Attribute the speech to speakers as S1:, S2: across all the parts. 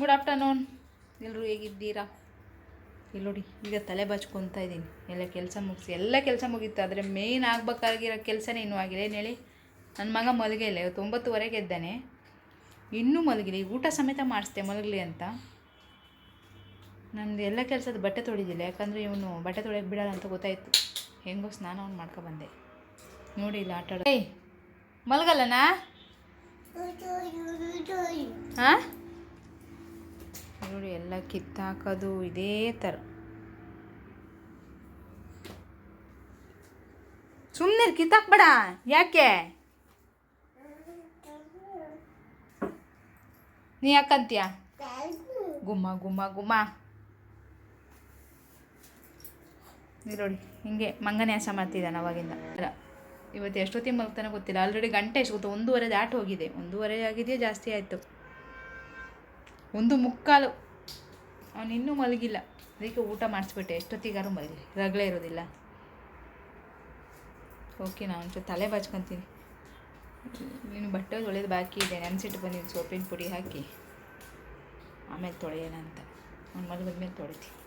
S1: Good afternoon ಎಲ್ಲರೂ ಹೇಗಿದ್ದೀರಾ? ಇಲ್ಲಿ ನೋಡಿ ಈಗ ತಲೆ ಬಾಚ್ಕೊತಾ ಇದ್ದೀನಿ. ಎಲ್ಲ ಕೆಲಸ ಮುಗಿಸಿ ಎಲ್ಲ ಕೆಲಸ ಮುಗೀತು. ಆದರೆ ಮೇಯ್ನ್ ಆಗಬೇಕಾಗಿರೋ ಕೆಲಸನೇ ಇನ್ನೂ ಆಗಿಲ್ಲ. ಏನು ಹೇಳಿ? ನನ್ನ ಮಗ ಮಲಗಿಲ್ಲ ಇವತ್ತು ಒಂಬತ್ತುವರೆಗೆ ಎದ್ದಾನೆ. ಇನ್ನೂ ಮಲಗಿಲ್ಲ. ಈಗ ಊಟ ಸಮೇತ ಮಾಡಿಸ್ದೆ ಮಲಗಲಿ ಅಂತ. ನಂದು ಎಲ್ಲ ಕೆಲಸದ ಬಟ್ಟೆ ತೊಳಿದಿಲ್ಲ. ಯಾಕಂದರೆ ಇವನು ಬಟ್ಟೆ ತೊಳೆಯೋಕೆ ಬಿಡಲ್ಲ ಅಂತ ಗೊತ್ತಾಯಿತು. ಹೆಂಗೋ ಸ್ನಾನವನ್ನು ಮಾಡ್ಕೊಬಂದೆ ನೋಡಿ ಇಲ್ಲ ಆಟ ಏಯ್ ಮಲಗಲ್ಲನಾ? ಹಾಂ ನೋಡಿ, ಎಲ್ಲ ಕಿತ್ತಾಕೋದು ಇದೇ ಥರ. ಸುಮ್ಮನೆ ಕಿತ್ತಾಕ್ಬೇಡ. ಯಾಕೆ? ನೀ ಯಾಕಂತೀಯ ಗುಮ್ಮ ಗುಮ್ಮ ಗುಮ್ಮ. ಇರೋಳಿ ಹಿಂಗೆ ಮಂಗನ್ಯಾಸ ಮಾಡ್ತಿದ್ದಾನೆ ಅವಾಗಿಂದ. ಇವತ್ತು ಎಷ್ಟೊತ್ತಿಗೆ ಮಲ್ತಾನೆ ಗೊತ್ತಿಲ್ಲ. ಆಲ್ರೆಡಿ ಗಂಟೆ ಎಷ್ಟು ಗೊತ್ತು? ಒಂದೂವರೆ ದಾಟ್ ಹೋಗಿದೆ. ಒಂದೂವರೆ ಆಗಿದೆಯಾ? ಜಾಸ್ತಿ ಆಯಿತು. ಒಂದು ಮುಕ್ಕಾಲು, ಅವನು ಇನ್ನೂ ಮಲಗಿಲ್ಲ. ಅದಕ್ಕೆ ಊಟ ಮಾಡಿಸ್ಬಿಟ್ಟೆ. ಎಷ್ಟೊತ್ತಿಗಾರು ಮಲಗಿ ರಗಳೇ ಇರೋದಿಲ್ಲ. ಓಕೆ, ನಾನು ಒಂಚೂರು ತಲೆ ಬಾಚ್ಕೊತೀನಿ. ನೀನು ಬಟ್ಟೆ ತೊಳೆದು ಬಾಕಿ ಇದೆ. ನೆನೆಸಿಟ್ಟು ಬಂದಿದ್ದು ಸೋಪಿನ ಪುಡಿ ಹಾಕಿ. ಆಮೇಲೆ ತೊಳೆಯೋಣ ಅಂತ. ಅವ್ನು ಮಲಗಿದ್ಮೇಲೆ ತೊಳಿತೀನಿ.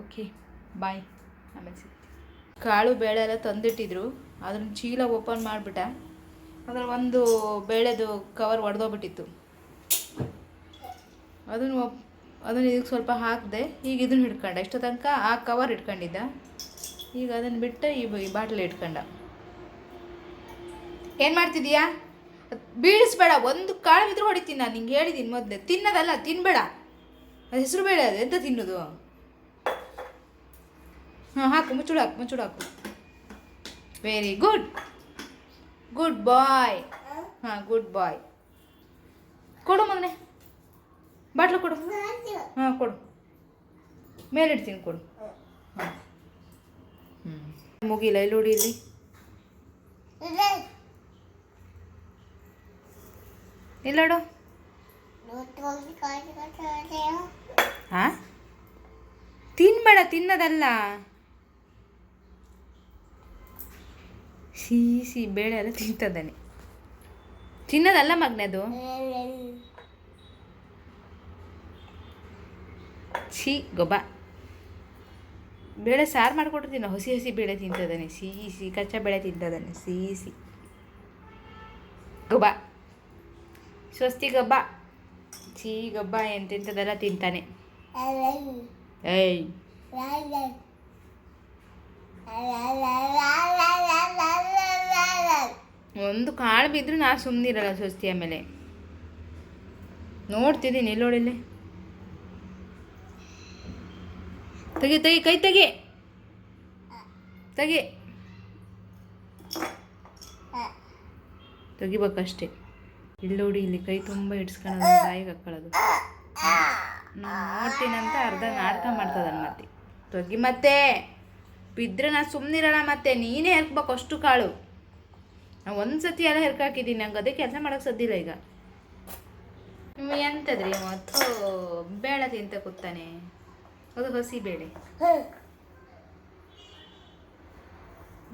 S1: Okay, bye. ಆಮೇಲೆ ಸಿಗ್ತೀನಿ. ಕಾಳು ಬೇಳೆ ಎಲ್ಲ ತಂದಿಟ್ಟಿದ್ರು. ಅದನ್ನ ಚೀಲ ಓಪನ್ ಮಾಡಿಬಿಟ್ಟ. ಅದರ ಒಂದು ಬೇಳೆದು ಕವರ್ ಒಡೆದೋಗ್ಬಿಟ್ಟಿತ್ತು. ಅದನ್ನು ಅದನ್ನು ಇದಕ್ಕೆ ಸ್ವಲ್ಪ ಹಾಕಿದೆ, ಈಗ ಇದನ್ನು ಹಿಡ್ಕೊಂಡ. ಇಷ್ಟು ತನಕ ಆ ಕವರ್ ಇಟ್ಕೊಂಡಿದ್ದ. ಈಗ ಅದನ್ನು ಬಿಟ್ಟು ಈ ಬಾಟ್ಲಿ ಇಟ್ಕೊಂಡ. ಏನು ಮಾಡ್ತಿದ್ದೀಯಾ? ಬೀಳಿಸ್ಬೇಡ. ಒಂದು ಕಾಳು ಬಿದ್ದರೂ ಹೊಡಿತೀನಿ ನಾನು. ನಿಂಗೆ ಹೇಳಿದ್ದೀನಿ ಮೊದಲೇ. ತಿನ್ನೋದಲ್ಲ, ತಿನ್ಬೇಡ. ಅದು ಹೆಸರು ಬೇಡ ಅದು. ಎಂತ ತಿನ್ನೋದು? ಹಾಂ ಹಾಕು. ಮುಚ್ಚುಡು ಹಾಕು ಮುಚ್ಚುಡು ಹಾಕು. ವೆರಿ ಗುಡ್ ಗುಡ್ ಬಾಯ್ ಹಾಂ ಗುಡ್ ಬಾಯ್ ಕೊಡು ಮಗನೆ. ಬಾಟ್ಲು ಕೊಡು. ಹಾಂ ಕೊಡು. ಮೇಲಿಡ್ತೀನಿ ಕೊಡು. ಹ್ಞೂ ಮುಗಿಲ್ಲ ಇಲ್ಲಿ ನೋಡಿ ಇಲ್ಲಿ. ಇಲ್ಲಡು. ಹಾಂ? ತಿನ್ಬೇಡ ತಿನ್ನೋದಲ್ಲ. ಸಿಹಿ ಸಿಹಿ ಬೇಳೆ ಎಲ್ಲ ತಿಂತದಾನೆ ತಿನ್ನೋದಲ್ಲ ಮಗ್ನದು ಛೀ, ಗೊಬ್ಬ. ಬೇಳೆ ಸಾರು ಮಾಡಿಕೊಟ್ಟಿದ್ದೀನಿ ಹಸಿ ಹಸಿ ಬೇಳೆ ತಿಂತದಾನೆ ಸಿಹಿ ಸಿಹಿ, ಕಚ್ಚಾ ಬೇಳೆ ತಿಂತದಾನೆ ಸಿಹಿ ಸಿ ಗೊಬ್ಬ. ಸ್ವಸ್ತಿ ಗೊಬ್ಬ. ಛೀ, ಗೊಬ್ಬ ಎಂತೆಂಥದ್ದೆಲ್ಲ ತಿಂತಾನೆ. ಏಯ್. ಒಂದು ಕಾಳು ಬಿದ್ದರೂ ನಾ ಸುಮ್ಮನಿರಲ್ಲ ಸ್ವಸ್ತಿ ಆಮೇಲೆ ನೋಡ್ತಿದ್ದೀನಿ ಎಲ್ಲೋಡಿಲ್ಲಿ ತೆಗಿ ತೆಗಿ, ಕೈ ತೆಗೆ. ತೆಗೆ. ತೆಗಿಬೇಕಷ್ಟೇ. ಇಲ್ಲಿ ನೋಡಿ, ಇಲ್ಲಿ ಕೈ ತುಂಬ ಇಡ್ಸ್ಕೊಳ್ಳೋದು ಬಾಯಿಗೆ ಹಾಕೊಳ್ಳೋದು. ನೋಡ್ತೀನಂತ ಅರ್ಧ ನಾಟಕ ಮಾಡ್ತದನ್ ಮತ್ತೆ. ತೊಗಿ ಮತ್ತೆ. ಬಿದ್ದರೆ ನಾನು ಸುಮ್ಮನಿರಲ್ಲ ಮತ್ತೆ. ನೀನೇ ಹೆರ್ಕ್ಬೇಕು ಅಷ್ಟು ಕಾಳು. ನಾನು ಒಂದು ಸತಿ ಎಲ್ಲ ಹೆರ್ಕಾಕಿದ್ದೀನಿ ನಂಗೆ ಅದೇ ಕೆಲಸ ಮಾಡೋಕೆ ಸದ್ದಿಲ್ಲ ಈಗ. ಎಂತದ್ರಿ? ಮತ್ತು ಬೇಳೆ ತಿಂತ ಕೂತಾನೆ. ಅದು ಹಸಿ ಬೇಳೆ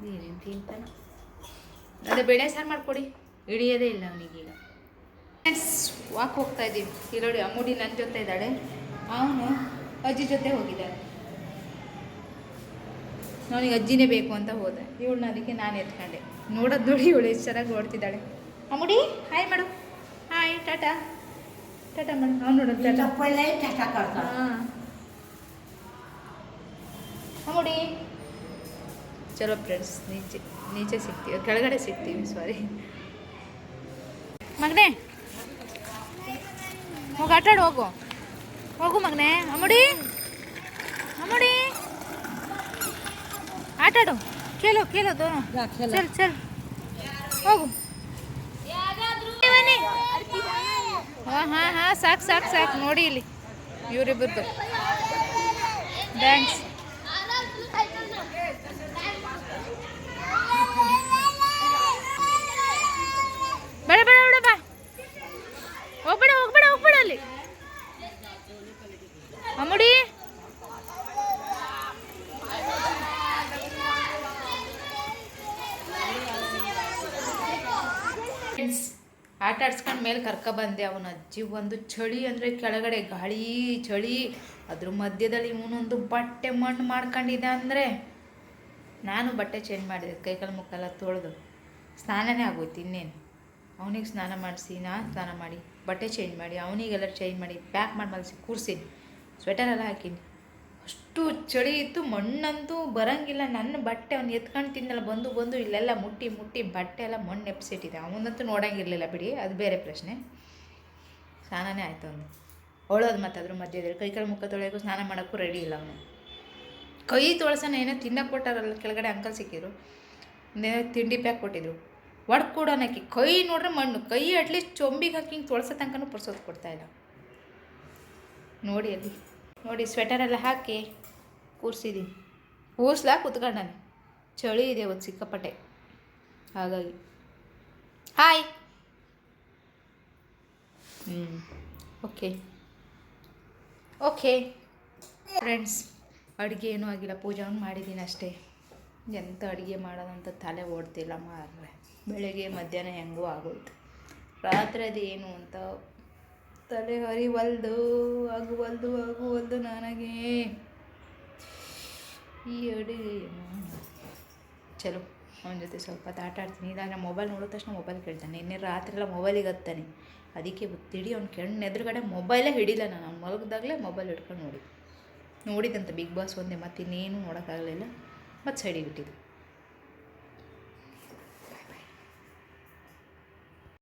S1: ನೀನೇನು ತಿಂತಾನ ಅದೇ ಬೇಳೆ ಸಾರು ಮಾಡಿಕೊಡಿ. ಹಿಡಿಯೋದೇ ಇಲ್ಲ ಅವನಿಗೀಗ. ವಾಕ್ ಹೋಗ್ತಾ ಇದ್ದೀವಿ ಇಲ್ಲೋಡಿ ಅಮ್ಮುಡಿ ನನ್ನ ಜೊತೆ ಇದ್ದಾಳೆ. ಅವನು ಅಜ್ಜಿ ಜೊತೆ ಹೋಗಿದ್ದಾನೆ. ಅವನಿಗೆ ಅಜ್ಜಿನೇ ಬೇಕು ಅಂತ ಹೋದೆ. ಇವಳನ್ನ ಅದಕ್ಕೆ ನಾನು ಎತ್ಕೊಂಡೆ. ನೋಡೋದು ನೋಡಿ ಇವಳು ಎಷ್ಟು ಚೆನ್ನಾಗಿ ಓಡ್ತಿದ್ದಾಳೆ. ಅಮ್ಮುಡಿ ಹಾಯ್ ಮಾಡು. ಹಾಯ್ ಟಾಟಾ. ಟಾಟಾ ಮಾಡು. ಅವ್ನು ನೋಡೋದು ಟಾಟಾ. ಹಾಂ. ಅಮ್ಮುಡಿ ಚಲೋ ಫ್ರೆಂಡ್ಸ್ ನೀಚೆ ನೀಚೆ ಸಿಗ್ತೀವಿ ಕೆಳಗಡೆ ಸಿಗ್ತೀವಿ ಸಾರಿ ಮಗನೇ ಹೋಗಿ ಆಟಾಡು ಹೋಗು. ಹೋಗು ಮಗನೇ ಅಮ್ಮಡಿ ಅಮ್ಮಡಿ. ಆಟಾಡು ಕೇಳು ಕೇಳು ದೋನು. ಚಲ್ ಚಲ್. ಹೋಗು. ಹಾಂ ಹಾಂ ಹಾಂ ಸಾಕು ಸಾಕು ಸಾಕು ನೋಡಿ ಇಲ್ಲಿ ಇವರಿಬ್ಬರದು ಥ್ಯಾಂಕ್ಸ್ ಬೇಡ ಬೇಡ ಬೇಡ ಬಾ ಹೋಗ್ಬೇಡ ಹೋಗ್ಬೇಡ ಹೋಗ್ಬೇಡ ಅಲ್ಲಿ ಅಮ್ಮಡಿ ಆಟ ಆಡ್ಸ್ಕೊಂಡು ಮೇಲೆ ಕರ್ಕೊಬಂದೆ ಅವನ ಅಜ್ಜಿ ಒಂದು ಚಳಿ ಅಂದರೆ ಕೆಳಗಡೆ ಗಾಳಿ, ಚಳಿ. ಅದ್ರ ಮಧ್ಯದಲ್ಲಿ ಇವನೊಂದು ಬಟ್ಟೆ ಮಣ್ಣು ಮಾಡ್ಕೊಂಡಿದ್ದ ಅಂದರೆ ನಾನು ಬಟ್ಟೆ ಚೇಂಜ್ ಮಾಡಿದೆ. ಕೈಕಾಲು ಮುಕ್ಕೆಲ್ಲ ತೊಳೆದು. ಸ್ನಾನನೇ ಆಗೋಯ್ತು ಇನ್ನೇನು. ಅವನಿಗೆ ಸ್ನಾನ ಮಾಡಿಸಿ, ನಾನು ಸ್ನಾನ ಮಾಡಿ, ಬಟ್ಟೆ ಚೇಂಜ್ ಮಾಡಿ, ಅವನಿಗೆಲ್ಲ ಚೇಂಜ್ ಮಾಡಿ ಪ್ಯಾಕ್ ಮಾಡಿ ಮಲಸಿ ಕೂರಿಸಿನಿ ಸ್ವೆಟರೆಲ್ಲ ಹಾಕೀನಿ. ಅಷ್ಟು ಚಳಿ ಇತ್ತು, ಮಣ್ಣಂತೂ ಬರಂಗಿಲ್ಲ. ನನ್ನ ಬಟ್ಟೆ ಅವ್ನು ಎತ್ಕೊಂಡು ತಿನ್ನಲ್ಲ ಬಂದು ಬಂದು ಇಲ್ಲೆಲ್ಲ ಮುಟ್ಟಿ ಮುಟ್ಟಿ ಬಟ್ಟೆ ಎಲ್ಲ ಮಣ್ಣು ಎಪ್ಸಿಟ್ಟಿದೆ ಅವನಂತೂ ನೋಡೋಂಗಿರಲಿಲ್ಲ ಬಿಡಿ, ಅದು ಬೇರೆ ಪ್ರಶ್ನೆ. ಸ್ನಾನನೇ ಆಯಿತು ಅವನು ಅವಳೋದು ಅದ್ರ ಮಧ್ಯದಲ್ಲಿ. ಕೈ ಕಾಲು ಮುಖ ತೊಳೆಯೋಕ್ಕೂ ಸ್ನಾನ ಮಾಡೋಕ್ಕೂ ರೆಡಿ ಇಲ್ಲ ಅವನು. ಕೈ ತೊಳಸನ ಏನೋ ತಿನ್ನಕ್ಕೆ ಕೊಟ್ಟಾರಲ್ಲ, ಕೆಳಗಡೆ ಅಂಕಲ್ ಸಿಕ್ಕಿದ್ರು. ತಿಂಡಿ ಪ್ಯಾಕ್ ಕೊಟ್ಟಿದ್ರು. ಒಡ್ದು ಕೊಡೋಣಕ್ಕೆ ಕೈ ನೋಡ್ರೆ ಮಣ್ಣು. ಕೈ ಅಟ್ಲೀಸ್ಟ್ ಚೊಂಬಿಗೆ ಹಾಕಿ ಹಿಂಗೆ ತೊಳ್ಸೋ ತನಕನೂ ಪರ್ಸೋದು ಕೊಡ್ತಾಯಿಲ್ಲ ನೋಡಿ ಅಲ್ಲಿ. ನೋಡಿ ಸ್ವೆಟರೆಲ್ಲ ಹಾಕಿ ಕೂರಿಸಿದ್ದೀನಿ ಕೂರ್ಸ್ಲಾ ಕೂತ್ಕೊಂಡಾನೆ. ಚಳಿ ಇದೆ ಇವತ್ತು ಸಿಕ್ಕಾಪಟ್ಟೆ. ಹಾಗಾಗಿ. ಹಾಯ್ ಹ್ಞೂ ಓಕೆ ಓಕೆ ಫ್ರೆಂಡ್ಸ್ ಅಡುಗೆ ಏನೂ ಆಗಿಲ್ಲ. ಪೂಜಾ ಒಂದು ಮಾಡಿದ್ದೀನಿ ಅಷ್ಟೇ. ಎಂಥ ಅಡುಗೆ ಮಾಡೋದಂತ ತಲೆ ಓಡ್ತಿಲ್ಲ ಮಾರ್ರೆ. ಬೆಳಗ್ಗೆ ಮಧ್ಯಾಹ್ನ ಹೆಂಗೂ ಆಗೋಯ್ತು. ರಾತ್ರಿ ಅದು ಏನು ಅಂತ ತಲೆ ಹರಿವಲ್ದು ಆಗುವಲ್ದು ಆಗುವಲ್ದು ನನಗೆ. ಈ ಅಡುಗೆ ಚಲೋ. ಅವನ ಜೊತೆ ಸ್ವಲ್ಪ ಆಟ ಆಡ್ತೀನಿ. ಇಲ್ಲಾಂದ್ರೆ ಮೊಬೈಲ್ ನೋಡಿದ ತಕ್ಷಣ ಮೊಬೈಲ್ ಕೇಳ್ತಾನೆ. ನಿನ್ನೆ ರಾತ್ರಿ ಎಲ್ಲ ಮೊಬೈಲಿಗೆ ಹತ್ತಾನೆ. ಅದಕ್ಕೆ ತಿಳಿ ಅವ್ನು ಕೆಣ್ಣ ಎದುರುಗಡೆ ಮೊಬೈಲೇ ಹಿಡಿಲ್ಲ ನಾನು. ಅವ್ನು ಮಲಗಿದಾಗಲೇ ಮೊಬೈಲ್ ಹಿಡ್ಕೊಂಡು ನೋಡಿ ನೋಡಿದಂತೆ ಬಿಗ್ ಬಾಸ್ ಒಂದೇ ಮತ್ತು ಇನ್ನೇನು ನೋಡೋಕ್ಕಾಗಲಿಲ್ಲ. ಮತ್ತು ಸೈಡಿಗೆ ಬಿಟ್ಟಿದ್ದು.